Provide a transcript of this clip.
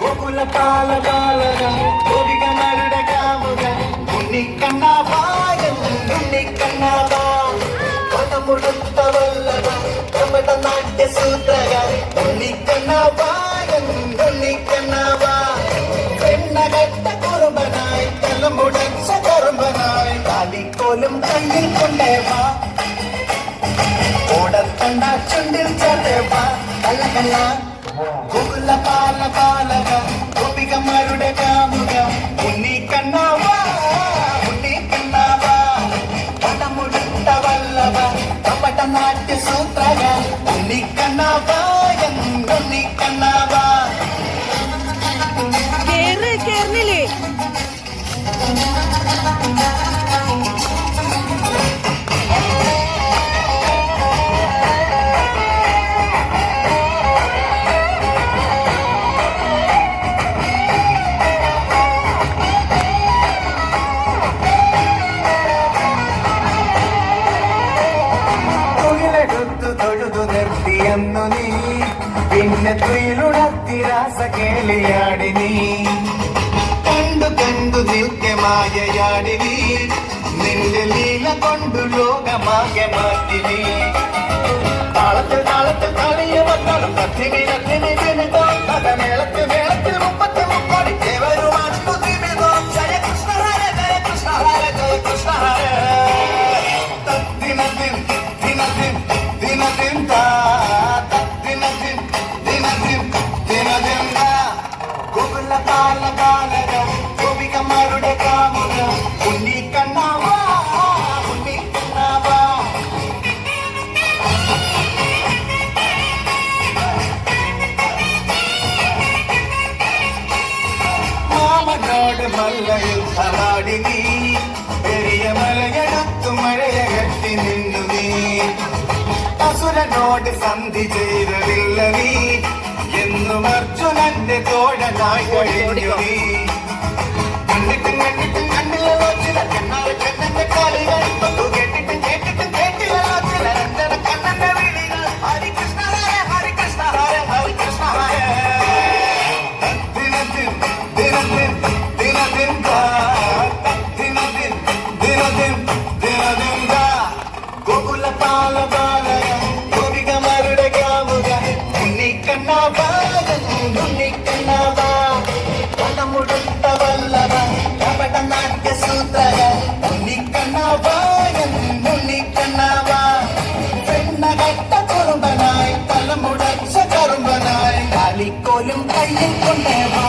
గోకుల పాల బాలగా గోపిక నరుడ కాముగా ఉన్ని కన్నా బాగా ఉన్ని కన్నా బాగా పదముడుత్త వల్లగా కమట నాట్య సూత్రగా ఉన్ని కన్నా బాగా ఉన్ని కన్నా బాగా பெண்ணகட்ட குறும்பனாய் தலமுடன் சகரும்பனாய் காலி கோலும் கையில் கொண்டேவா బాల గోకుల బాల బాలవ గోపిక మరుడ కాముగా ఉన్ని కన్నావా ఉన్ని కన్నావా పటముడుంట వల్లవ కపట నాట్య సూత్రగా ఉన్ని కన్నావా ఎన్ని కన్నావా కేర్ని പിന്നെ തുയിലുണർത്തി രാസ കേളിയാടി നീ കണ്ടു കണ്ടു നിൽക്കെ മായയാടി നീ നിന്റെ ലീല കൊണ്ടു ലോകമാകെ മാറ്റി നീ താളത്തിൽ താളത്തിൽ കളിയ വന്നാലും കത്തിനി മാമനോട് മല്ലയുദ്ധമാടി നീ. പെരിയ മലയടത്തു മഴയകത്തി നിന്നു നീ. അസുരനോട് സന്ധി ചെയ്തതില്ല നീ. എന്നും അർജുനന്റെ തോഴനായി കഴിഞ്ഞു നീ. முடித்த வல்லவன் கபட நாட்டிய சூத்தர முன்னி கண்ணவா என் முன்னி கண்ணவா பெண்ண கட்ட குறும்பனாய் தலமுடச்ச கையில் கொண்டேவா.